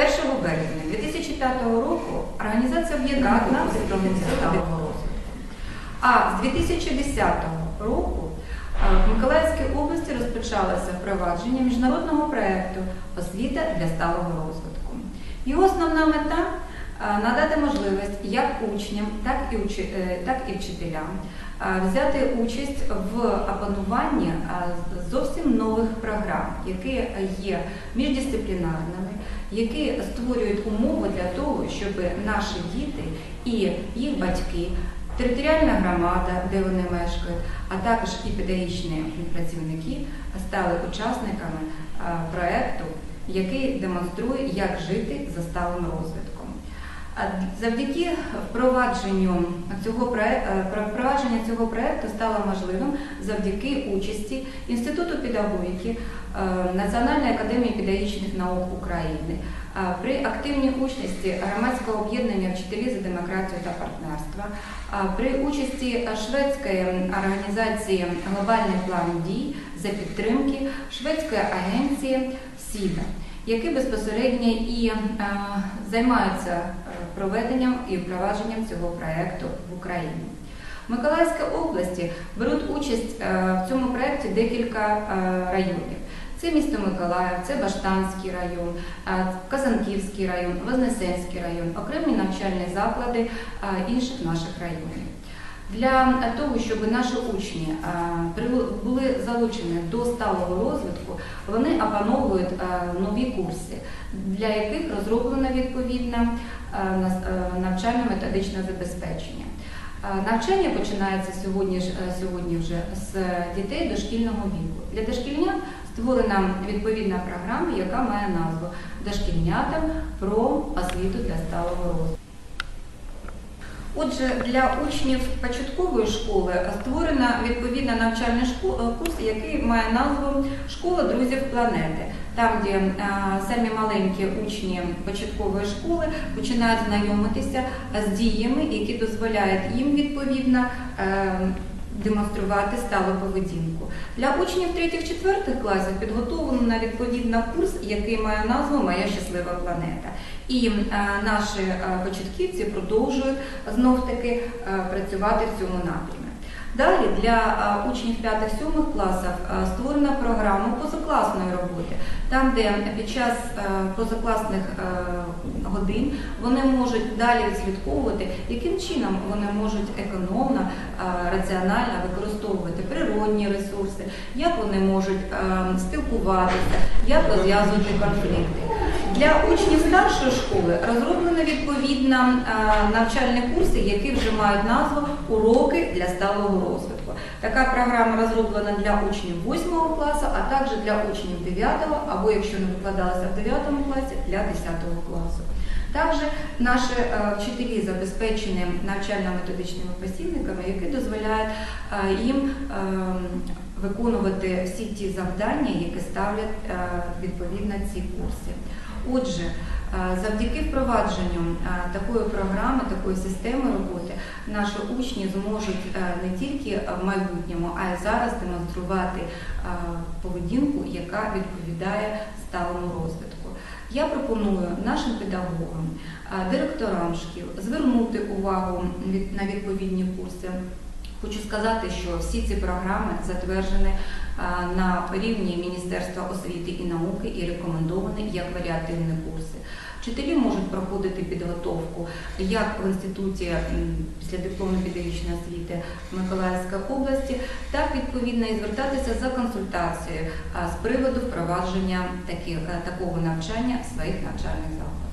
1 березня 2005 року організація сталого розвитку. А з 2010 року е, в Миколаївській області розпочалося впровадження міжнародного проєкту Освіта для сталого розвитку. Його основна мета надати можливість як учням, так і, е, так і вчителям е, взяти участь в опануванні е, зовсім нових програм, які є міждисциплінарними, які створюють умови для того, щоб наші діти і їх батьки, територіальна громада, де вони мешкають, а також і педагогічні працівники стали учасниками е, проекту, який демонструє, як жити за сталим розвитком. Завдяки впровадженню цього е, впровадження цього проекту стало можливим завдяки участі Інституту педагогіки е, Національної академії педагогічних наук України. При активній участі громадського об'єднання вчителі за демократію та партнерство, при участі шведської організації Глобальний план дій за підтримки шведської агенції СІДА які безпосередньо і е, займаються проведенням і впровадженням цього проєкту в Україні. В Миколаївській області беруть участь е, в цьому проєкті декілька е, районів. Це місто Миколаїв, це Баштанський район, е, Казанківський район, Вознесенський район, окремі навчальні заклади інших наших районів. Для того, щоб наші учні були залучені до сталого розвитку, вони опановують нові курси, для яких розроблено відповідне е, е, навчально-методичне забезпечення. Е, Навчання починається сьогодні, сьогодні вже з дітей дошкільного віку. Для дошкільнят створена відповідна програма, яка має назву Дошкільнята про освіту для сталого розвитку. Отже, для учнів початкової школи створена відповідна навчальний е, курс, який має назву Школа друзів планети, там, де е, самі маленькі учні початкової школи починають знайомитися з діями, які дозволяють їм відповідно е, демонструвати сталу поведінку. Для учнів 3-4 класів підготовлено відповідна курс, який має назву Моя щаслива планета. І е, наші е, початківці продовжують знов таки е, працювати в цьому напрямі. Далі для учнів 5-7 класів створена програма позакласної роботи, там, де під час позакласних годин вони можуть далі відслідковувати, яким чином вони можуть економно, раціонально використовувати природні ресурси, як вони можуть е, спілкуватися, як розв'язувати конфлікти. Для учнів старшої школи розроблено відповідно е, навчальні курси, які вже мають назву Уроки для сталого розвитку. Така програма розроблена для учнів 8 класу, а також для учнів 9 або якщо не викладалася в 9 класі, для 10 класу. Також наші е, вчителі забезпечені навчально-методичними посібниками, які дозволяють е, їм е, виконувати всі ті завдання, які ставлять е, відповідно ці курси. Отже, е, завдяки впровадженню е, такої програми, такої системи роботи, наші учні зможуть не тільки в майбутньому, а й зараз демонструвати поведінку, яка відповідає сталому розвитку. Я пропоную нашим педагогам, директорам шкіл звернути увагу на відповідні курси. Хочу сказати, що всі ці програми затверджені на рівні Міністерства освіти і науки і рекомендовані як варіативні курси. Вчителі можуть проходити підготовку як в інституті після дипломної педагогічної освіти Миколаївської області, так відповідно і звертатися за консультацією з приводу впровадження таких, е, такого навчання в своїх навчальних закладах.